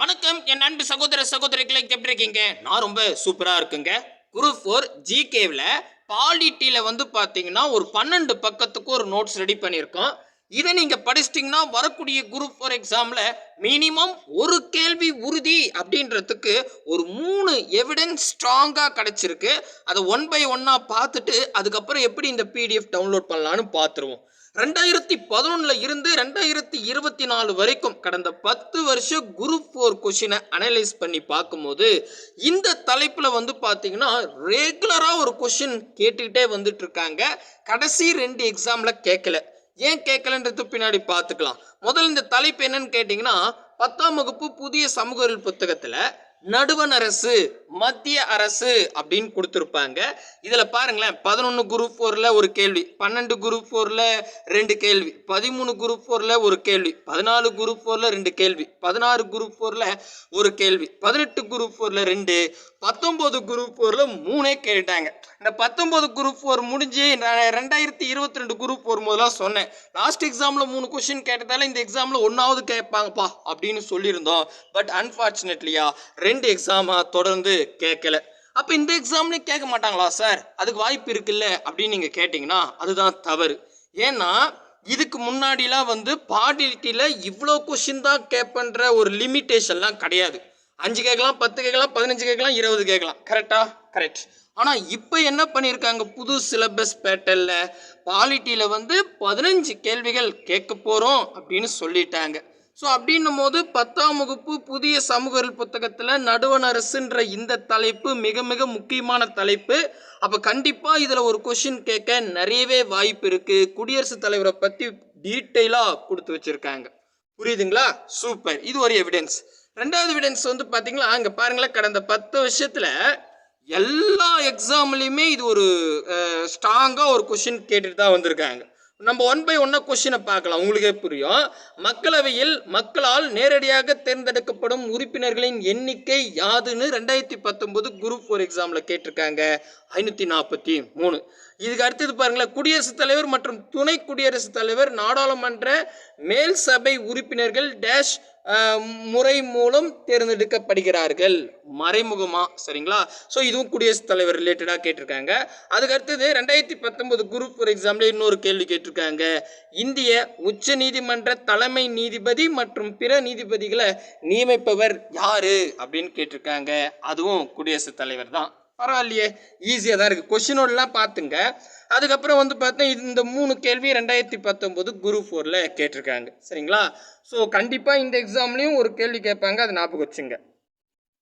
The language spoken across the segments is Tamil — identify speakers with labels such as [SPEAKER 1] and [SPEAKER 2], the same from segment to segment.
[SPEAKER 1] வணக்கம் என் அன்பு சகோதர சகோதரிகளை எப்படி இருக்கீங்க? நான் ரொம்ப சூப்பராக இருக்குங்க. குரூப் ஃபோர் ஜிகேவில் பாலிட்டியில் வந்து பார்த்தீங்கன்னா ஒரு பன்னெண்டு பக்கத்துக்கு ஒரு நோட்ஸ் ரெடி பண்ணியிருக்கோம். இதை நீங்கள் படிச்சிட்டிங்கன்னா வரக்கூடிய குரூப் ஃபோர் எக்ஸாமில் மினிமம் ஒரு கேள்வி உறுதி அப்படின்றதுக்கு ஒரு மூணு எவிடன்ஸ் ஸ்ட்ராங்காக கிடச்சிருக்கு. அதை ஒன் பை ஒன்னாக பார்த்துட்டு அதுக்கப்புறம் எப்படி இந்த பிடிஎஃப் டவுன்லோட் பண்ணலான்னு பார்த்துருவோம். ரெண்டாயிரத்தி பதினொன்னுல இருந்து ரெண்டாயிரத்தி இருபத்தி நாலு வரைக்கும் கடந்த பத்து வருஷம் குரூப் ஃபோர் கொஷினை அனலைஸ் பண்ணி பார்க்கும்போது இந்த தலைப்பில் வந்து பார்த்தீங்கன்னா ரெகுலராக ஒரு கொஷின் கேட்டுக்கிட்டே வந்துட்டு இருக்காங்க கடைசி ரெண்டு எக்ஸாமில் கேட்கல ஏன் கேட்கலன்றது பின்னாடி பார்த்துக்கலாம் முதல்ல இந்த தலைப்பு என்னன்னு கேட்டிங்கன்னா பத்தாம் வகுப்பு புதிய சமூக புத்தகத்தில் நடுவண் அரசு மத்திய அரசு அப்படின்னு கொடுத்துருப்பாங்க. இதில் பாருங்களேன் பதினொன்று குரூப் ஃபோரில் ஒரு கேள்வி பன்னெண்டு குரூப் ஃபோரில் ரெண்டு கேள்வி பதிமூணு குரூப் ஃபோரில் ஒரு கேள்வி பதினாலு குரூப் ஃபோரில் ரெண்டு கேள்வி பதினாறு குரூப் ஃபோரில் ஒரு கேள்வி பதினெட்டு குரூப் ஃபோரில் ரெண்டு பத்தொம்போது குரூப் ஃபோரில் மூணே கேட்டாங்க இந்த பத்தொம்போது குரூப் ஃபோர் முடிஞ்சு நான் ரெண்டாயிரத்தி இருபத்தி ரெண்டு குரூப் ஃபோர் முதலாம் சொன்னேன். லாஸ்ட் எக்ஸாமில் மூணு கொஷின் கேட்டதால இந்த எக்ஸாமில் ஒன்றாவது கேட்பாங்கப்பா அப்படின்னு சொல்லியிருந்தோம். பட் அன்ஃபார்ச்சுனேட்லியா ரெண்டு எக்ஸாமாக தொடர்ந்து கேட்கல. அப்போ இந்த எக்ஸாம்லேயும் கேட்க மாட்டாங்களா சார் அதுக்கு வாய்ப்பு இருக்குல்ல அப்படின்னு நீங்கள் கேட்டிங்கன்னா அதுதான் தவறு. ஏன்னா இதுக்கு முன்னாடிலாம் வந்து பாடிலிட்டியில் இவ்வளோ கொஷின் தான் கேட்பன்ற ஒரு லிமிட்டேஷன்லாம் கிடையாது. அஞ்சு கேட்கலாம் பத்து கேட்கலாம் பதினஞ்சு கேட்கலாம் இருபது கேட்கலாம். கரெக்டா கரெக்ட் ஆனால் இப்போ என்ன பண்ணியிருக்காங்க புது சிலபஸ் பேட்டலில் பாலிட்டியில் வந்து பதினஞ்சு கேள்விகள் கேட்க போகிறோம் அப்படின்னு சொல்லிட்டாங்க. ஸோ அப்படின்னும் போது பத்தாம் வகுப்பு புதிய சமூக புத்தகத்தில் நடுவண் அரசுன்ற இந்த தலைப்பு மிக மிக முக்கியமான தலைப்பு. அப்போ கண்டிப்பாக இதில் ஒரு கொஷின் கேட்க நிறையவே வாய்ப்பு இருக்குது குடியரசுத் தலைவரை பற்றி டீட்டெயிலாக கொடுத்து வச்சுருக்காங்க. புரியுதுங்களா? சூப்பர் இது ஒரு எவிடன்ஸ் ரெண்டாவது எவிடன்ஸ் வந்து பார்த்தீங்களா அங்கே பாருங்களேன் கடந்த பத்து வருஷத்தில் எல்லா எக்ஸாம்லேயுமே இது ஒரு ஸ்ட்ராங்காக ஒரு கொஷின் கேட்டுட்டு தான் வந்திருக்காங்க. நம்ம ஒன் பை ஒன்னாக கொஷினை பார்க்கலாம். உங்களுக்கே புரியும். மக்களவையில் மக்களால் நேரடியாக தேர்ந்தெடுக்கப்படும் உறுப்பினர்களின் எண்ணிக்கை யாதுன்னு ரெண்டாயிரத்தி பத்தொம்போது குரூப் ஃபோர் எக்ஸாமில் கேட்டிருக்காங்க. ஐநூற்றி நாற்பத்தி மூணு. இதுக்கு அடுத்தது பாருங்களேன். குடியரசுத் தலைவர் மற்றும் துணை குடியரசுத் தலைவர் நாடாளுமன்ற மேல் சபை உறுப்பினர்கள் டேஷ் முறை மூலம் தேர்ந்தெடுக்கப்படுகிறார்கள். மறைமுகமா சரிங்களா? ஸோ இதுவும் குடியரசுத் தலைவர் ரிலேட்டடாக கேட்டிருக்காங்க. அதுக்கு அடுத்தது ரெண்டாயிரத்தி பத்தொன்பது குரூப் ஃபார் எக்ஸாமில் இன்னொரு கேள்வி கேட்டிருக்காங்க. இந்திய உச்ச நீதிமன்ற தலைமை நீதிபதி மற்றும் பிற நீதிபதிகளை நியமிப்பவர் யாரு? அப்படின்னு கேட்டிருக்காங்க. அதுவும் குடியரசுத் தலைவர் தான். பரவாயில்லையே ஈஸியாக தான் இருக்குது கொஷினோடலாம் பார்த்துங்க அதுக்கப்புறம் வந்து பார்த்தா இந்த மூணு கேள்வி ரெண்டாயிரத்தி பத்தொம்போது குரு ஃபோரில் கேட்டிருக்காங்க. சரிங்களா? ஸோ கண்டிப்பாக இந்த எக்ஸாம்லேயும் ஒரு கேள்வி கேட்பாங்க. அதை ஞாபகம் வச்சுங்க.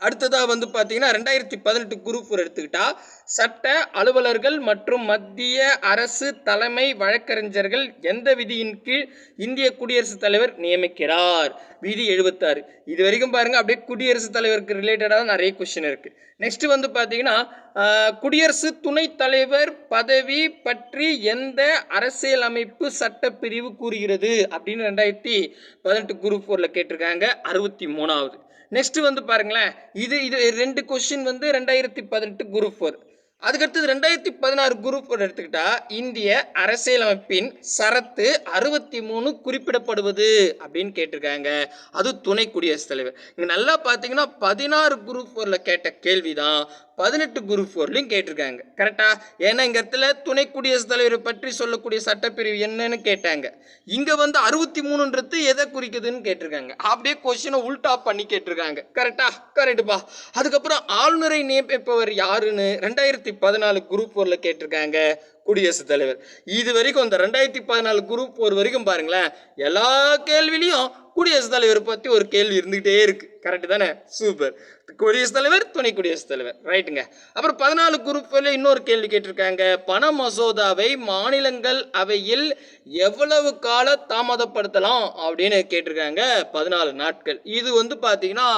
[SPEAKER 1] அடுத்ததாக வந்து பார்த்தீங்கன்னா ரெண்டாயிரத்தி பதினெட்டு குரூப் ஃபோர் எடுத்துக்கிட்டா சட்ட அலுவலர்கள் மற்றும் மத்திய அரசு தலைமை வழக்கறிஞர்கள் எந்த விதியின் கீழ் இந்திய குடியரசுத் தலைவர் நியமிக்கிறார்? விதி எழுபத்தாறு. இது வரைக்கும் பாருங்கள் அப்படியே குடியரசுத் தலைவருக்கு ரிலேட்டடாக நிறைய கொஷின் இருக்குது நெக்ஸ்ட் வந்து பார்த்தீங்கன்னா குடியரசு துணைத் தலைவர் பதவி பற்றி எந்த அரசியலமைப்பு சட்டப்பிரிவு கூறுகிறது அப்படின்னு ரெண்டாயிரத்தி பதினெட்டு குரூப் ஃபோரில் கேட்டிருக்காங்க. அறுபத்தி மூணாவது. நெக்ஸ்ட் வந்து பாருங்களேன் இது இது ரெண்டு கொஸ்டின் வந்து ரெண்டாயிரத்தி பதினெட்டு குரூப் ஃபோர் அதுக்கடுத்தது ரெண்டாயிரத்தி பதினாறு குரூப் எடுத்துக்கிட்டா இந்திய அரசியலமைப்பின் சரத்து அறுபத்தி மூணு குறிப்பிடப்படுவது அப்படின்னு கேட்டிருக்காங்க. அது துணை குடியரசுத் தலைவர். இங்கே நல்லா பார்த்தீங்கன்னா பதினாறு குரூப் ஃபோரில் கேட்ட கேள்வி தான் பதினெட்டு குரூப் ஃபோர்லையும் கேட்டிருக்காங்க. கரெக்டாக ஏன்னா இங்கே இடத்துல துணை குடியரசுத் தலைவரை பற்றி சொல்லக்கூடிய சட்டப்பிரிவு என்னன்னு கேட்டாங்க. இங்கே வந்து அறுபத்தி மூணுன்றது எதை குறிக்குதுன்னு கேட்டிருக்காங்க. அப்படியே கொஸ்டினை உல்டா பண்ணி கேட்டிருக்காங்க. கரெக்டா கரெக்டுப்பா அதுக்கப்புறம் ஆளுநரை நியமிப்பவர் யாருன்னு ரெண்டாயிரத்தி பதினாலு குரூப் ஃபோரில் கேட்டிருக்காங்க. குடியரசுத் தலைவர். இது வரைக்கும் இந்த ரெண்டாயிரத்தி பதினாலு குரூப் ஒரு வரைக்கும் பாருங்களேன் எல்லா கேள்விலையும் குடியரசுத் தலைவர் பற்றி ஒரு கேள்வி இருந்துகிட்டே இருக்கு. கரெக்டு தானே? சூப்பர் குடியரசுத் தலைவர் துணை குடியரசுத் தலைவர். ரைட்டுங்க அப்புறம் பதினாலு குரூப்பில் இன்னொரு கேள்வி கேட்டிருக்காங்க. பண மசோதாவை மாநிலங்கள் அவையில் எவ்வளவு கால தாமதப்படுத்தலாம் அப்படின்னு கேட்டிருக்காங்க. பதினாலு நாட்கள். இது வந்து பார்த்தீங்கன்னா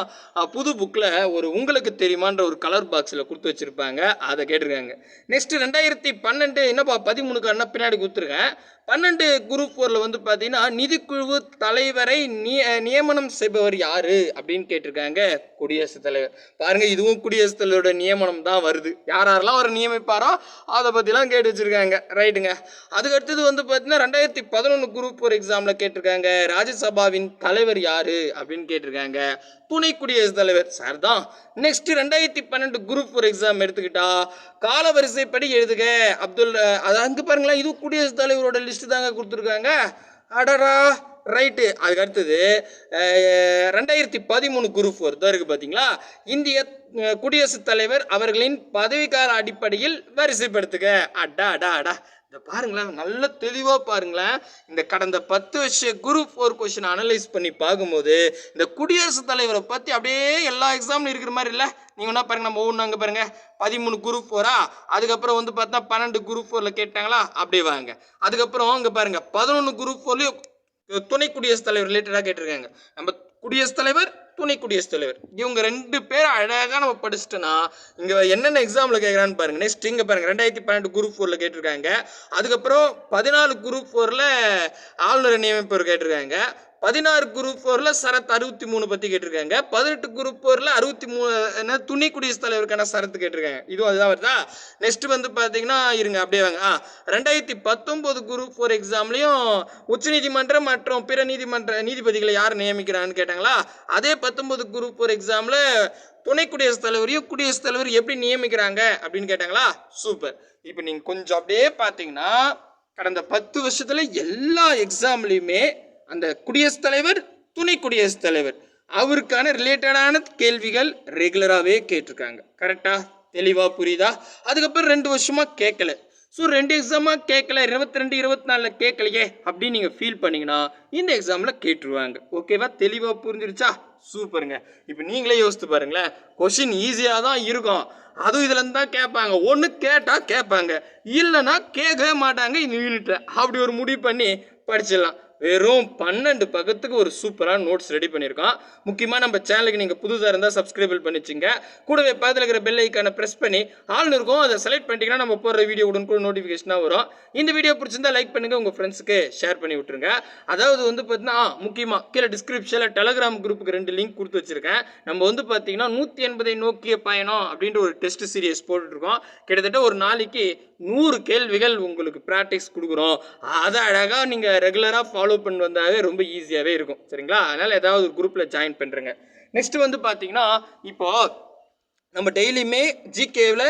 [SPEAKER 1] புது புக்கில் ஒரு உங்களுக்கு தெரியுமான்ற ஒரு கலர் பாக்ஸில் கொடுத்து வச்சுருப்பாங்க. அதை கேட்டிருக்காங்க. நெக்ஸ்ட் ரெண்டாயிரத்தி பன்னெண்டு என்னப்பா பதிமூணு கண்ணா பின்னாடி கொடுத்துருக்கேன்? பன்னெண்டு குரூப் ஃபோரில் வந்து பார்த்தீங்கன்னா நிதிக்குழு தலைவரை நிய நியமனம் செய்பவர் யாரு? அப்படின்னு கேட்டிருக்காங்க குடியரசுத் தலைவர். பாருங்க இதுவும் குடியரசுத் தலைவரோட நியமனம் தான் வருது. யார் யாரெல்லாம் அவர் நியமிப்பாரோ அதை பற்றிலாம் கேட்டு வச்சிருக்காங்க. ரைட்டுங்க. அதுக்கு அடுத்தது வந்து பார்த்தீங்கன்னா ரெண்டாயிரத்தி பதினொன்று குரூப் ஃபோர் எக்ஸாமில் கேட்டிருக்காங்க. ராஜ்யசபாவின் தலைவர் யாரு? அப்படின்னு கேட்டிருக்காங்க. துணை குடியரசுத் தலைவர். சார் தான். நெக்ஸ்ட் ரெண்டாயிரத்தி பன்னெண்டு குரூப் ஃபோர் எக்ஸாம் எடுத்துக்கிட்டா காலவரிசைப்படி எழுதுக. அப்துல் அது அங்கே பாருங்களேன் இது குடியரசுத் தலைவரோட லிஸ்ட் தாங்க கொடுத்துருக்காங்க. அடடா ரைட்டு அதுக்கு அடுத்தது ரெண்டாயிரத்தி பதிமூணு குரூப் ஃபோர் தான் இருக்குது பார்த்தீங்களா இந்திய குடியரசுத் தலைவர் அவர்களின் பதவிக்கால அடிப்படையில் வரிசைப்படுத்துக அடா அடா அடா பாருங்களேன் நல்ல தெளிவாக பாருங்களேன். இந்த கடந்த பத்து வருஷ குரூப் ஃபோர் கொஷின் அனலைஸ் பண்ணி பார்க்கும்போது இந்த குடியரசுத் தலைவரை பற்றி அப்படியே எல்லா எக்ஸாம்லையும் இருக்கிற மாதிரி இல்லை? நீங்கள் என்ன பாருங்க நம்ம ஒவ்வொன்று அங்கே பாருங்க. பதிமூணு குரூப் ஃபோரா அதுக்கப்புறம் வந்து பார்த்தா பன்னெண்டு குரூப் ஃபோரில் கேட்டாங்களா? அப்படியே வாங்க. அதுக்கப்புறம் அங்கே பாருங்க பதினொன்று குரூப் ஃபோர்லேயும் துணை குடியரசுத் தலைவர் ரிலேட்டடாக கேட்டிருக்காங்க. நம்ம குடியரசுத் தலைவர் துணை குடியரசுத் தலைவர். இவங்க ரெண்டு பேரும் அழகாக நம்ம படிச்சிட்டோன்னா இங்கே என்னென்ன எக்ஸாமில் கேட்குறான்னு பாருங்க. நெக்ஸ்ட் இங்கே பாருங்க. ரெண்டாயிரத்தி பன்னெண்டு குரூப் ஃபோரில் கேட்டிருக்காங்க. அதுக்கப்புறம் பதினாலு குரூப் ஃபோரில் ஆளுநர் நியமிப்பவர் கேட்டிருக்காங்க. பதினாறு குரூப் ஃபோரில் சரத் அறுபத்தி மூணு பற்றி கேட்டிருக்காங்க. பதினெட்டு குரூப் ஃபோரில் அறுபத்தி மூணு என்ன துணை குடியரசுத் தலைவருக்கான சரத்து கேட்டிருக்காங்க. இதுவும் அதுதான் வருதா? நெக்ஸ்ட் வந்து பார்த்தீங்கன்னா இருங்க அப்படியே வாங்க. ஆ ரெண்டாயிரத்தி பத்தொம்போது குரூப் ஃபோர் எக்ஸாம்லேயும் உச்சநீதிமன்றம் மற்றும் பிற நீதிமன்ற நீதிபதிகளை யார் நியமிக்கிறான்னு கேட்டாங்களா? அதே பத்தொம்போது குரூப் ஃபோர் எக்ஸாமில் துணை குடியரசுத் தலைவரையும் குடியரசுத் தலைவர் எப்படி நியமிக்கிறாங்க அப்படின்னு கேட்டாங்களா? சூப்பர் இப்போ நீங்கள் கொஞ்சம் அப்படியே பார்த்தீங்கன்னா கடந்த பத்து வருஷத்தில் எல்லா எக்ஸாம்லையுமே அந்த குடியரசுத் தலைவர் துணை குடியரசுத் தலைவர். அவருக்கான ரிலேட்டடான கேள்விகள் ரெகுலராகவே கேட்டிருக்காங்க. கரெக்டாக தெளிவாக புரியுதா? அதுக்கப்புறம் ரெண்டு வருஷமாக கேட்கல ஸோ ரெண்டு எக்ஸாமாக கேட்கல இருபத்தி ரெண்டு இருபத்தி நாலில் கேட்கலையே அப்படின்னு நீங்கள் ஃபீல் பண்ணிங்கன்னா இந்த எக்ஸாமில் கேட்டுருவாங்க. ஓகேவா தெளிவாக புரிஞ்சிருச்சா? சூப்பருங்க இப்போ நீங்களே யோசித்து பாருங்களேன். கொஷின் ஈஸியாக தான் இருக்கும். அதுவும் இதுலேருந்து தான் கேட்பாங்க. ஒன்று கேட்டால் கேட்பாங்க. இல்லைன்னா கேட்கவே மாட்டாங்க. இந்த யூனிட்டில் அப்படி ஒரு முடிவு பண்ணி படிச்சிடலாம். வெறும் பன்னெண்டு பக்கத்துக்கு ஒரு சூப்பராக நோட்ஸ் ரெடி பண்ணியிருக்கோம் முக்கியமாக நம்ம சேனலுக்கு நீங்கள் புதுசாக இருந்தால் சப்ஸ்கிரைபிள் பண்ணிச்சிங்க. கூடவே பக்கத்தில் இருக்கிற பெல் ஐக்கானை ப்ரெஸ் பண்ணி ஆள்னு இருக்கும். அதை செலக்ட் பண்ணிட்டீங்கன்னா நம்ம போடுற வீடியோ உடனுக்குள்ள நோட்டிஃபிகேஷனாக வரும். இந்த வீடியோ பிடிச்சிருந்தா லைக் பண்ணுங்கள் உங்கள் ஃப்ரெண்ட்ஸுக்கு ஷேர் பண்ணி விட்டுருங்க. அதாவது வந்து பார்த்தீங்கன்னா முக்கியமாக கீழே டிஸ்கிரிப்ஷனில் டெலகிராம் குரூப்புக்கு ரெண்டு லிங்க் கொடுத்து வச்சிருக்கேன். நம்ம வந்து பார்த்தீங்கன்னா நூற்றி எண்பதை நோக்கிய பயணம் அப்படின்ற ஒரு டெஸ்ட் சீரியஸ் போட்டுட்ருக்கோம் கிட்டத்தட்ட ஒரு நாளைக்கு நூறு கேள்விகள் உங்களுக்கு ப்ராக்டிஸ் கொடுக்குறோம். அதை அழகாக நீங்கள் ரெகுலராக ஃபாலோ பண்ணி வந்தாவே ரொம்ப ஈஸியாகவே இருக்கும். சரிங்களா? அதனால் ஏதாவது ஒரு குரூப்பில் ஜாயின் பண்ணுறேங்க நெக்ஸ்ட் வந்து பார்த்தீங்கன்னா இப்போ நம்ம டெய்லியுமே ஜிகேவில்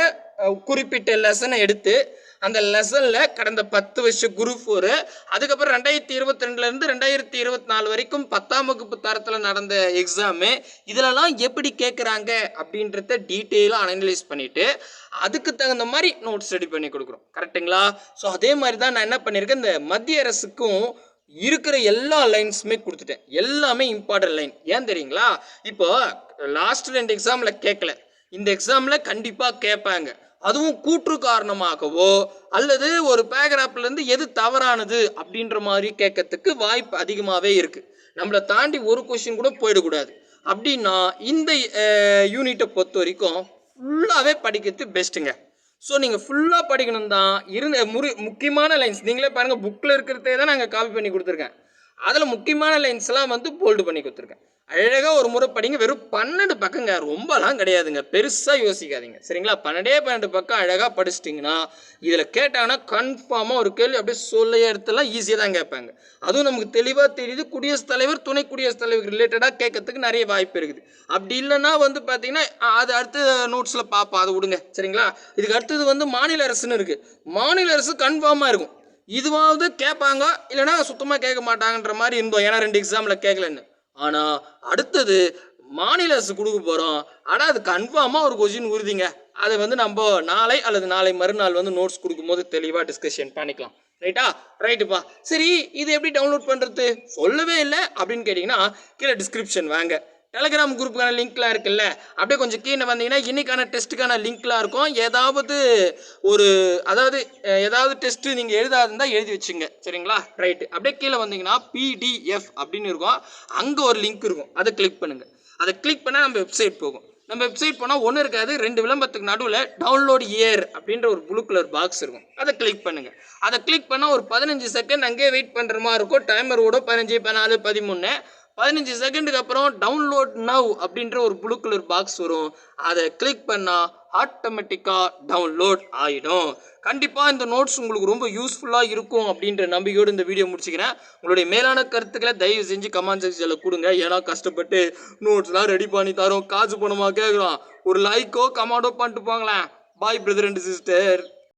[SPEAKER 1] குறிப்பிட்ட லெசனை எடுத்து அந்த லெசனில் கடந்த பத்து வருஷம் குரூப் ஃபோரு அதுக்கப்புறம் ரெண்டாயிரத்தி இருபத்தி ரெண்டுலேருந்து ரெண்டாயிரத்தி இருபத்தி நாலு வரைக்கும் பத்தாம் வகுப்பு தரத்தில் நடந்த எக்ஸாமு இதிலலாம் எப்படி கேட்குறாங்க அப்படின்றத டீட்டெயிலாக அனலைஸ் பண்ணிவிட்டு அதுக்கு தகுந்த மாதிரி நோட்ஸ் ரெடி பண்ணி கொடுக்குறோம். கரெக்ட்டுங்களா ஸோ அதே மாதிரி தான் நான் என்ன பண்ணியிருக்கேன் இந்த மத்திய அரசுக்கும் இருக்கிற எல்லா லைன்ஸுமே கொடுத்துட்டேன். எல்லாமே இம்பார்ட்டன்ட் லைன் ஏன் தெரியுங்களா? இப்போ லாஸ்ட் ரெண்டு எக்ஸாமில் கேட்கல இந்த எக்ஸாமில் கண்டிப்பாக கேட்பாங்க. அதுவும் கூற்று காரணமாகவோ அல்லது ஒரு பேராகிராஃப்லேருந்து எது தவறானது அப்படின்ற மாதிரி கேட்கறதுக்கு வாய்ப்பு அதிகமாகவே இருக்குது நம்மளை தாண்டி ஒரு கொஷின் கூட போயிடக்கூடாது. அப்படின்னா இந்த யூனிட்டை பொறுத்த வரைக்கும் ஃபுல்லாகவே படிக்கிறது பெஸ்ட்டுங்க ஸோ நீங்கள் ஃபுல்லாக படிக்கணும் தான் இருந்த முறி முக்கியமான லைன்ஸ் நீங்களே பாருங்கள் புக்கில் இருக்கிறதே தான் நாங்கள் காப்பி பண்ணி கொடுத்துருக்கேன். அதில் முக்கியமான லைன்ஸ்லாம் வந்து போல்டு பண்ணி கொடுத்துருக்கேன். அழகாக ஒரு முறை படிங்க. வெறும் பன்னெண்டு பக்கங்க ரொம்பலாம் கிடையாதுங்க. பெருசாக யோசிக்காதீங்க. சரிங்களா? பன்னெண்டே பன்னெண்டு பக்கம் அழகாக படிச்சிட்டிங்கன்னா இதில் கேட்டாங்கன்னா கன்ஃபார்மாக ஒரு கேள்வி அப்படியே சொல்ல இடத்துலாம் ஈஸியாக தான் கேட்பாங்க. அதுவும் நமக்கு தெளிவாக தெரியுது. குடியரசுத் தலைவர் துணை குடியரசுத் தலைவர் ரிலேட்டடாக கேட்கறதுக்கு நிறைய வாய்ப்பு இருக்குது. அப்படி இல்லைன்னா வந்து பார்த்தீங்கன்னா அது அடுத்த நோட்ஸில் பார்ப்போம். அதை விடுங்க. சரிங்களா? இதுக்கு அடுத்தது வந்து மாநில அரசுன்னு இருக்குது மாநில அரசு கன்ஃபார்மாக இருக்கும். இதுவாவது கேட்பாங்க. இல்லைன்னா சுத்தமாக கேட்க மாட்டாங்கன்ற மாதிரி இருந்தோம். ஏன்னா ரெண்டு எக்ஸாமில் கேட்கலன்னு. ஆனால் அடுத்தது மாநில அரசு கொடுக்க போகிறோம் ஆனால் அது கன்ஃபார்மாக ஒரு கொஷின் உறுதிங்க. அதை வந்து நம்ம நாளை அல்லது நாளை மறுநாள் வந்து நோட்ஸ் கொடுக்கும்போது தெளிவாக டிஸ்கஷன் பண்ணிக்கலாம். ரைட்டா ரைட்டுப்பா சரி இது எப்படி டவுன்லோட் பண்ணுறது சொல்லவே இல்லை அப்படின்னு கேட்டிங்கன்னா கீழே டிஸ்கிரிப்ஷன் வாங்க. டெலகிராம் குரூப்புக்கான லிங்க்லாம் இருக்குல்ல அப்படியே கொஞ்சம் கீழே வந்தீங்கன்னா இன்னைக்கான டெஸ்ட்டுக்கான லிங்க்லாம் இருக்கும். ஏதாவது ஒரு அதாவது ஏதாவது டெஸ்ட்டு நீங்கள் எழுதாதுந்தா எழுதி வச்சுங்க. சரிங்களா? ரைட்டு அப்படியே கீழே வந்தீங்கன்னா பிடிஎஃப் அப்படின்னு இருக்கும். அங்கே ஒரு லிங்க் இருக்கும். அதை கிளிக் பண்ணுங்கள் அதை கிளிக் பண்ணால் நம்ம வெப்சைட் போகும். நம்ம வெப்சைட் போனால் ஒன்றும் இருக்காது ரெண்டு விளம்பரத்துக்கு நடுவில் டவுன்லோட் இயர் அப்படின்ற ஒரு ப்ளூ கலர் பாக்ஸ் இருக்கும். அதை கிளிக் பண்ணுங்க. அதை கிளிக் பண்ணால் ஒரு பதினஞ்சு செகண்ட் அங்கேயே வெயிட் பண்ணுற மாதிரி இருக்கும். டைமர் ஓடும் பதினஞ்சு பதினாலு பதிமூணு. பதினஞ்சு செகண்டுக்கு அப்புறம் டவுன்லோட் நவ் அப்படின்ற ஒரு ப்ளூ கலர் பாக்ஸ் வரும். அதை கிளிக் பண்ணால் ஆட்டோமேட்டிக்காக டவுன்லோட் ஆகிடும் கண்டிப்பாக இந்த நோட்ஸ் உங்களுக்கு ரொம்ப யூஸ்ஃபுல்லாக இருக்கும் அப்படின்ற நம்பிக்கையோடு இந்த வீடியோ முடிச்சுக்கிறேன். உங்களுடைய மேலான கருத்துக்களை தயவு செஞ்சு கமெண்ட் செக்ஷனில் கொடுங்க. ஏன்னா கஷ்டப்பட்டு நோட்ஸ்லாம் ரெடி பண்ணி தரோம். காசு பணமாக கேட்குறோம் ஒரு லைக்கோ கமெண்டோ பண்ணிட்டு போங்களேன். பாய் பிரதர் அண்ட் சிஸ்டர்